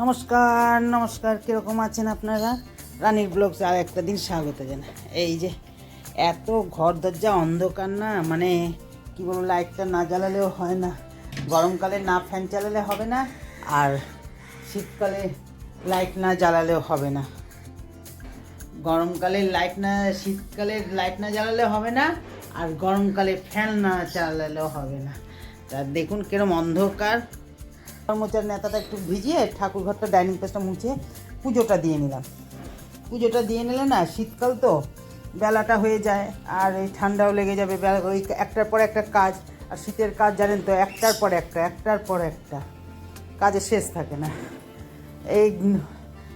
নমস্কার নমস্কার। কীরকম আছেন আপনারা? রানীর ব্লগস আর একটা দিন স্বাগত জানা এই যে এত ঘর দরজা অন্ধকার না মানে কি বলব, লাইটটা না জ্বালালেও হয় না। গরমকালে না ফ্যান চালালে হবে না, আর শীতকালে লাইট না জ্বালালেও হবে না। গরমকালে লাইট না, শীতকালে লাইট না জ্বালালে হবে না, আর গরমকালে ফ্যান না চালালেও হবে না। তা দেখুন কিরম অন্ধকার। মোচার নেতাটা একটু ভিজিয়ে ঠাকুর ঘরটা ডাইনিং প্লেসটা মুছে পুজোটা দিয়ে নিলাম। পুজোটা দিয়ে নিলে না শীতকাল তো বেলাটা হয়ে যায় আর এই ঠান্ডাও লেগে যাবে ওই একটার পর একটা কাজ। আর শীতের কাজ জানেন তো, একটার পর একটা, একটার পর একটা। কাজে শেষ থাকে না। এই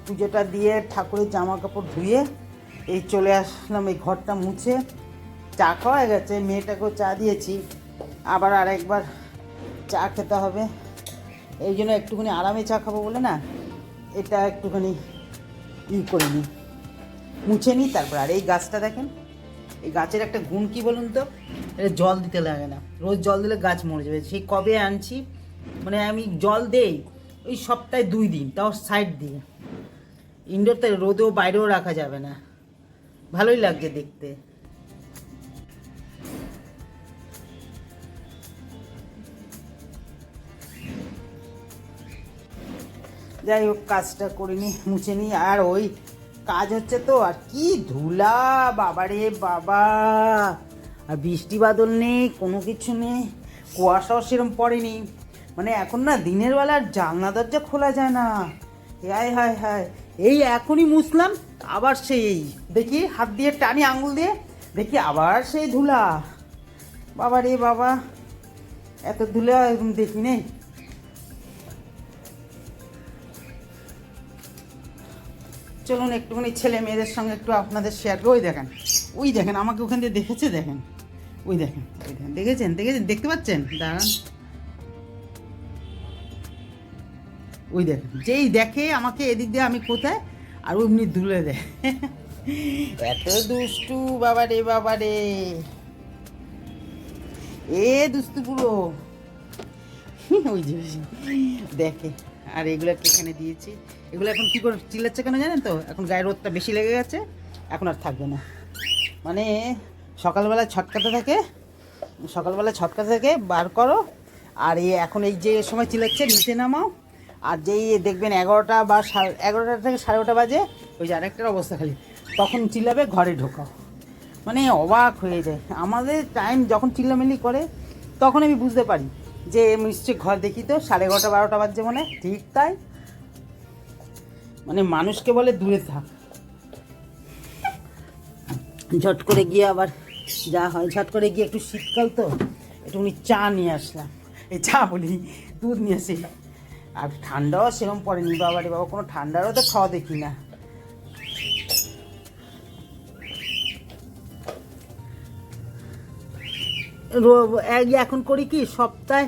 পুজোটা দিয়ে ঠাকুরের জামা কাপড় ধুয়ে এই চলে আসলাম, এই ঘরটা মুছে। চা খাওয়া গেছে, মেয়েটাকেও চা দিয়েছি। আবার আরেকবার চা খেতে হবে। এই জন্য একটুখানি আরামে চা খাব বলে না, এটা একটুখানি ই করে নিই। মুছে নিই, তারপর আর এই গাছটা দেখেন, এই গাছের একটা গুণ কি বলুন তো? এটা জল দিতে লাগে না। রোজ জল দিলে গাছ মরে যাবে। সেই কবে আনছি মানে আমি জল দেই ওই সপ্তাহে দুই দিন, তাও সাইড দিয়ে। ইনডোরতে রোদেও বাইরেও রাখা যাবে না। ভালোই লাগছে দেখতে। যাই হোক, কাজটা করে নি, মুছে নিই আর ওই কাজ হচ্ছে তো, আর কি ধুলা, বাবারে বাবা। আর বৃষ্টি বাদল নেই, কোনো কিছু নেই, কুয়াশাও সেরম পড়েনি। মানে এখন না, দিনের বেলা জানলা দরজা খোলা যায় না। হায় হায় হায়। এই এখনই মুছলাম, আবার সেই দেখি হাত দিয়ে টানি আঙুল দিয়ে, দেখি আবার সেই ধুলা। বাবা রে বাবা, এত ধুলা দেখি নেই। চলুন একটুখানি ছেলে মেয়েদের সঙ্গে একটু আপনাদের শেয়ার ওই দেখেন ওই দেখেন, আমাকে ওখান দিয়ে দেখেছে, দেখেন, ওই দেখেন ওই দেখেন, দেখেছেন দেখেছেন, দেখতে পাচ্ছেন? দাঁড়ান। ওই দেখেন, যেই দেখে আমাকে এদিক দিয়ে আমি কোথায়, আর অমনি দুলে দেয়। এত দুষ্টু, বাবা রে বাবা রে। এ দুষ্টু পুরো। ওই যে, দেখে। আর এগুলো একটু এখানে দিয়েছি। এগুলো এখন কী করে চিল্লাচ্ছে কেন জানেন তো? এখন গায়ের রোদটা বেশি লেগে গেছে, এখন আর থাকবে না। মানে সকালবেলা ছটকাতে থাকে, সকালবেলা ছটকাতে থাকে, বার করো। আর এই এখন এই যে সময় চিল্লাচ্ছে, নিচে নামাও। আর যেই দেখবেন এগারোটা বা সাড়ে এগারোটা থেকে সাড়ে ওটা বাজে, ওই যে আরেকটার অবস্থা খালি। তখন চিল্লাবে, ঘরে ঢোকাও। মানে অবাক হয়ে যায়। আমাদের টাইম যখন চিল্লামিল্লি করে, তখন আমি বুঝতে পারি। যে নিশ্চয়ই ঘর দেখি তো, সাড়ে এগারোটা, বারোটা বাজছে মনে। ঠিক তাই। মানে মানুষকে বলে দূরে থাক। ঝট করে গিয়ে আবার যা হয়, ঝট করে গিয়ে একটু শীতকাল তো একটুখানি চা নিয়ে আসলাম। এই চা বলি, দুধ নিয়ে আসি। আর ঠান্ডাও সেরকম পড়েনি বাবা রে বাবা, কোনো ঠান্ডারও তো খাওয়া দেখি না। এখন করি কি, সপ্তাহে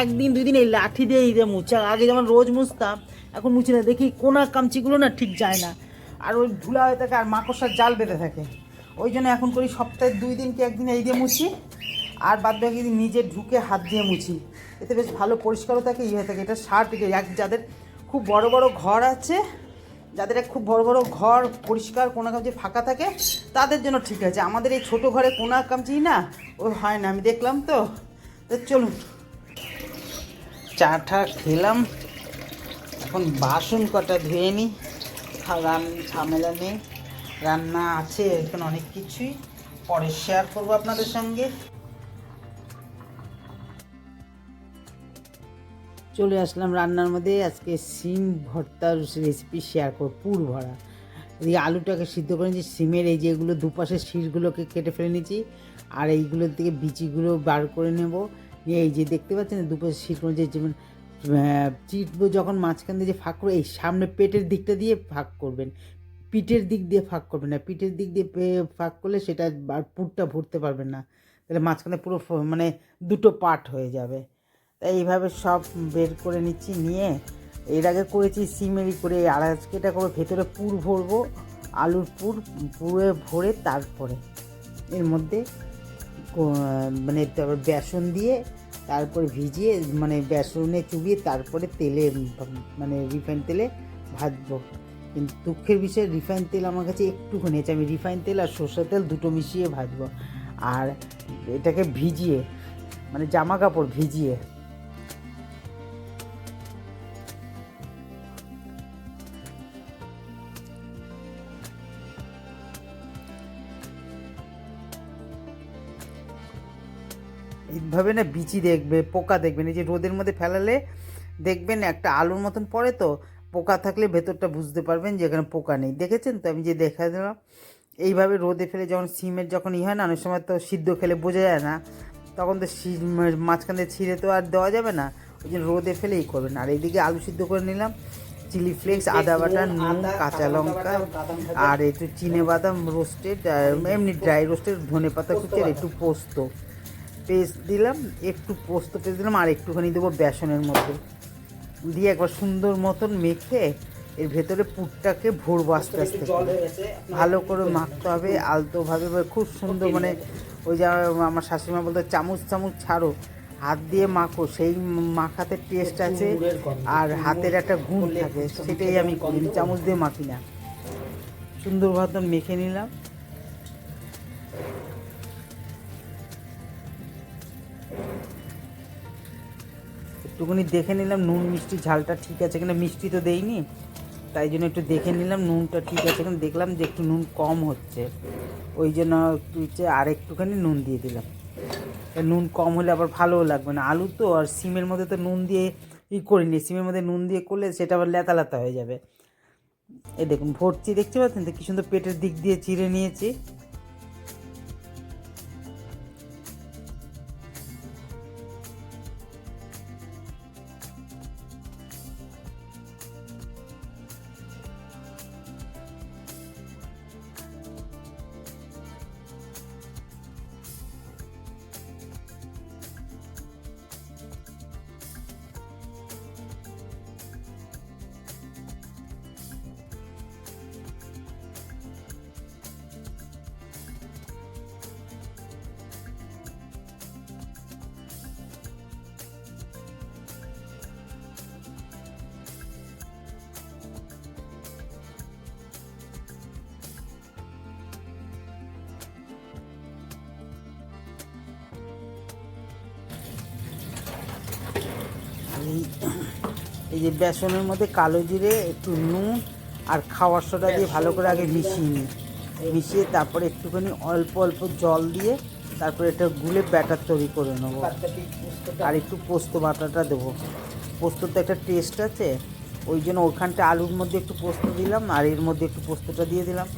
একদিন দুই দিন এই লাঠি দিয়ে যে মুছা। আগে যেমন রোজ মুছতাম, এখন মুছি না। দেখি কোনা কামচিগুলো না ঠিক যায় না। আর ওই ধুলা হয়ে থাকে আর মাকড়সার জাল বেঁধে থাকে। ওই জন্য এখন করি সপ্তাহে দুই দিন কি একদিন এই দিয়ে মুছি, আর বাদ বাকি নিজে ঢুকে হাত দিয়ে মুছি। এতে বেশ ভালো পরিষ্কারও থাকে ইয়ে থাকে। এটা সার এক যাদের খুব বড় বড় ঘর আছে যাদের খুব বড় বড় ঘর পরিষ্কার কোনা কামচি ফাঁকা থাকে, তাদের জন্য ঠিক আছে। আমাদের এই ছোট ঘরে কোনা কামচি না, ও হয় না, আমি দেখলাম তো। চলুন। চা খেলাম, এখন বাসন কটা ধুয়ে নিই রান, ঝামেলা নেই। রান্না আছে, এখন অনেক কিছুই। পরে শেয়ার করব আপনাদের সঙ্গে। চলে আসলাম রান্নার মধ্যে। আজকে সিম ভর্তার রেসিপি শেয়ার করব, পুর ভরা। এই আলুটাকে সিদ্ধ করে নিয়েছি, সিমের এই যেগুলো দুপাশে শীষগুলোকে কেটে ফেলে নিয়েছি, আর এইগুলোর থেকে বিচিগুলো বার করে নেব। এই যে দেখতে পাচ্ছেন, দুপাশে শীষগুলো যে যেমন চিটবো যখন মাঝখান দিয়ে যে ফাঁক করে, এই সামনে পেটের দিকটা দিয়ে ফাঁক করবেন। পিঠের দিক দিয়ে ফাঁক করবেন না। পিঠের দিক দিয়ে ফাঁক করলে সেটা আর পুরটা ভরতে পারবেন না। তাহলে মাঝখানে পুরো মানে দুটো পার্ট হয়ে যাবে। এইভাবে সব বের করে নিচ্ছি, নিয়ে এর আগে করেছি সিমেরি করে, আর আজকে এটা করে ভেতরে পুর ভরবো, আলুর পুর, পুরে ভরে তারপরে এর মধ্যে মানে তারপর বেসন দিয়ে তারপরে ভিজিয়ে মানে বেসনে চুবিয়ে তারপরে তেলে মানে রিফাইন তেলে ভাজবো। কিন্তু দুঃখের বিষয়, রিফাইন তেল আমার কাছে একটুখানি আছে, আমি রিফাইন তেল আর সর্ষের তেল দুটো মিশিয়ে ভাজবো। আর এটাকে ভিজিয়ে মানে জামা কাপড় ভিজিয়ে এইভাবে না বিচি দেখবে পোকা দেখবেন এই যে রোদের মধ্যে ফেলালে দেখবেন একটা আলুর মতন পড়ে তো পোকা থাকলে ভেতরটা বুঝতে পারবেন যে এখানে পোকা নেই। দেখেছেন তো? আমি যে দেখা দিলাম এইভাবে রোদে ফেলে যখন সিমের যখন ই হয় না অনেক সময় তো সিদ্ধ খেলে বোঝা যায় না তখন তো সি- মাঝখান দিয়ে ছিঁড়ে তো আর দেওয়া যাবে না ওই জন্য রোদে ফেলেই করবেন। আর এইদিকে আলু সিদ্ধ করে নিলাম চিলি ফ্লেক্স আদা বাটা নুন কাঁচা লঙ্কা আর একটু চিনে বাদাম রোস্টেড এমনি ড্রাই রোস্টেড ধনে পাতা কুচি আর একটু পোস্ত। পেস্ট দিলাম একটু পোস্ত পেস্ট দিলাম আর একটুখানি দেবো বেসনের মধ্যে। দিয়ে একবার সুন্দর মতন মেখে এর ভেতরে পুরটাকে ভরবো আস্তে আস্তে করে। ভালো করে মাখতে হবে আলতোভাবে খুব সুন্দর মানে ওই যে আমার শাশুড়িমা বলতো চামচ চামচ ছাড়ো হাত দিয়ে মাখো সেই মাখাতে টেস্ট আছে আর হাতের একটা গুণ থাকে সেটাই আমি করি চামচ দিয়ে মাখি না। সুন্দর মতন মেখে নিলাম। একটুখানি দেখে নিলাম, নুন, মিষ্টি, ঝালটা ঠিক আছে কিনা, মিষ্টি তো দেইনি। তাই জন্য একটু দেখে নিলাম, নুনটা ঠিক আছে কিনা, দেখলাম যে একটু নুন কম হচ্ছে। ওই জন্য একটু হচ্ছে আর একটুখানি নুন দিয়ে দিলাম। নুন কম হলে আবার ভালোও লাগবে না। আলু তো, আর সিমের মধ্যে তো নুন দিয়ে ই করিনি। সিমের মধ্যে নুন দিয়ে করলে সেটা আবার লেতা লেতা হয়ে যাবে। এই দেখুন, ভর্তি, দেখতে পাচ্ছেন তো? কি সুন্দর পেটের দিক দিয়ে চিড়ে নিয়েছি। এই যে বেসনের মধ্যে কালো জিরে, একটু নুন আর খাওয়ার সোডা দিয়ে ভালো করে আগে মিশিয়ে নিই। মিশিয়ে তারপরে একটুখানি অল্প অল্প জল দিয়ে তারপরে এটা গুলে ব্যাটার তৈরি করে নেব। আর একটু পোস্ত বাটাটা দেবো। পোস্তর পোস্ততে একটা টেস্ট আছে, ওই জন্য ওখানটা আলুর মধ্যে একটু পোস্ত দিলাম আর এর মধ্যে একটু পোস্তটা দিয়ে দিলাম।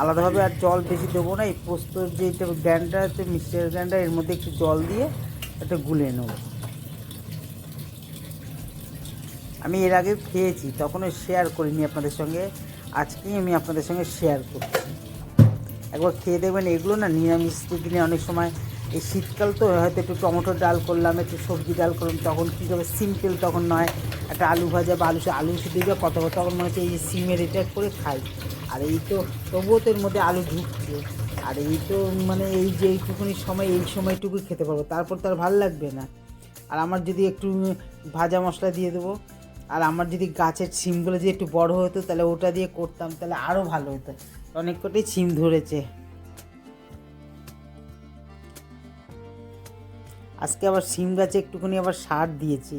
আলাদাভাবে আর জল বেশি দেবো না, এই পোস্তর যে গ্র্যান্ডার আছে, মিক্সচার গ্র্যান্ডার এর মধ্যে একটু জল দিয়ে এটা গুলে নেব। আমি এর আগে খেয়েছি তখনও শেয়ার করিনি আপনাদের সঙ্গে। আজকেই আমি আপনাদের সঙ্গে শেয়ার করছি। একবার খেয়ে দেখবেন, এগুলো না নিরামিষ দিনে অনেক সময় এই শীতকাল তো হয়তো একটু টমেটো ডাল করলাম, একটু সবজি ডাল করলাম, তখন কী হবে সিম্পল তখন নয়, একটা আলু ভাজা বা আলু আলু সিদ্ধ দিয়ে কত তখন মনে হচ্ছে এই যে সিমের এটা করে খাই। আর এই তো তবুও তো এর মধ্যে আলু ঢুকছে। আর এই তো মানে এই যে এইটুকুনি সময়, এই সময়টুকু খেতে পারব, তারপর তো আর ভালো লাগবে না। আর আমার যদি একটু ভাজা মশলা দিয়ে দেবো আর আমার যদি গাছের সিমগুলো যদি একটু বড় হতো, তাহলে ওটা দিয়ে করতাম, তাহলে আরও ভালো হতো। অনেক কটাই সিম ধরেছে। আজকে আবার সিম গাছে একটুখানি আবার সার দিয়েছি।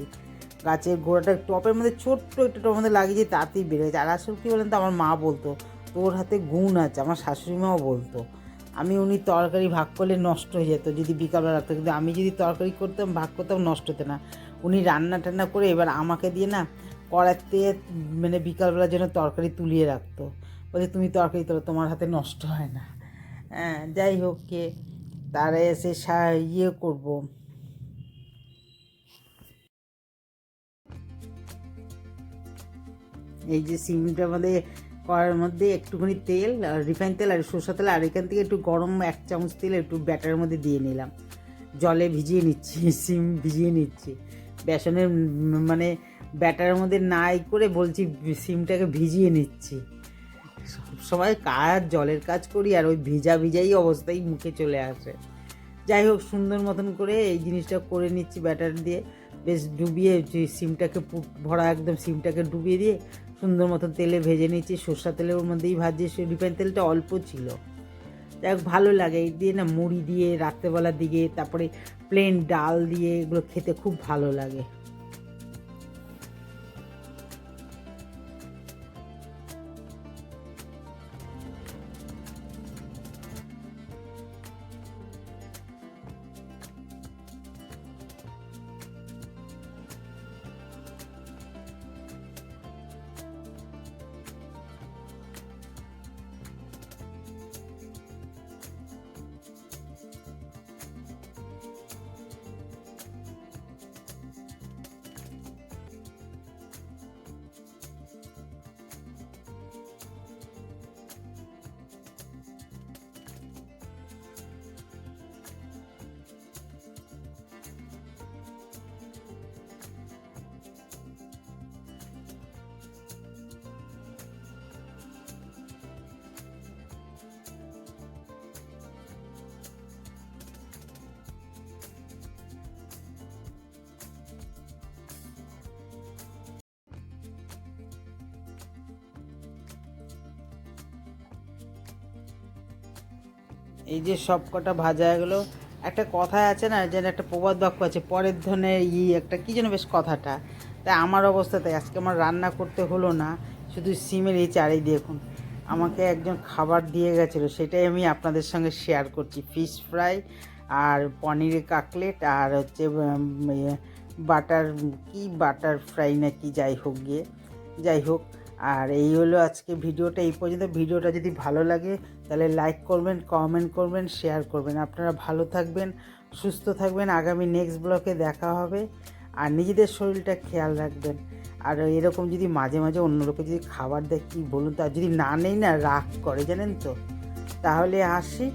গাছের গোড়াটা টপের মধ্যে, ছোট্ট একটু টপের মধ্যে লাগিয়েছি, তাতেই বেড়ে গেছে। আর আসলে কী বলেন তো, আমার মা বলতো, তোর হাতে গুণ আছে আমার শাশুড়ি মাও বলতো। আমি, উনি তরকারি ভাগ করলে নষ্ট হয়ে যেত, যদি বিকালবেলা রাখতো কিন্তু আমি যদি তরকারি করতাম, ভাগ করতাম, নষ্ট হতো না। উনি রান্না টান্না করে এবার আমাকে দিয়ে না কড়াতে মানে বিকালবেলার জন্য তরকারি তুলিয়ে রাখতো। বলছে, তুমি তরকারি তোলো, তোমার হাতে নষ্ট হয় না। হ্যাঁ যাই হোক কে তারা এসে ইয়ে করব। এই যে সিমটার মধ্যে কড়ার মধ্যে একটুখানি তেল, আর রিফাইন তেল, আর সরষা তেল, আর এখান থেকে একটু গরম এক চামচ তেল একটু ব্যাটারের মধ্যে দিয়ে নিলাম। জলে ভিজিয়ে নিচ্ছি, সিম ভিজিয়ে নিচ্ছি। বেসনের মানে ব্যাটারের মধ্যে নাই করে বলছি সিমটাকে ভিজিয়ে নিচ্ছি। সব সময় কাজ, জলের কাজ করি আর ওই ভিজা ভিজাই অবস্থায় মুখে চলে আসে। যাই হোক, সুন্দর মতন করে এই জিনিসটা করে নিচ্ছি ব্যাটার দিয়ে। বেশ ডুবিয়ে সিমটাকে ভরা একদম সিমটাকে ডুবিয়ে দিয়ে সুন্দর মতন তেলে ভেজে নিচ্ছি। সর্ষা তেলের মধ্যেই ভাজি রিফাইন তেলটা অল্প ছিল। যাই ভালো লাগে। এই দিয়ে না মুড়ি দিয়ে রাত্রেবেলার দিকে, তারপরে প্লেন ডাল দিয়ে এগুলো খেতে খুব ভালো লাগে। এই যে সব কটা ভাজা এগুলো, একটা কথায় আছে না, যেন একটা প্রবাদ বাক্য আছে, পরের ধনে ই একটা, কী যেন বেশ কথাটা। তাই আমার অবস্থাতে আজকে আমার রান্না করতে হলো না, শুধু সিমের এই চারি দেখুন আমাকে একজন খাবার দিয়ে গেছিল, সেটাই আমি আপনাদের সঙ্গে শেয়ার করছি। ফিশ ফ্রাই আর পনিরের কাকলেট আর হচ্ছে বাটার, কি বাটার ফ্রাই না কি যাই হোক গিয়ে। যাই হোক আর এই হলো আজকে ভিডিওটা, এই পর্যন্ত ভিডিওটা যদি ভালো লাগে, তাহলে লাইক করবেন কমেন্ট করবেন শেয়ার করবেন। আপনারা ভালো থাকবেন, সুস্থ থাকবেন। আগামী নেক্সট ব্লকে দেখা হবে। আর নিজেদের শরীরটা খেয়াল রাখবেন। আর এরকম যদি মাঝে মাঝে অন্য লোকে যদি খাবার দেয়, কী বলুন তো? যদি না নেই না, রাগ করে, জানেন তো? তাহলে আসি।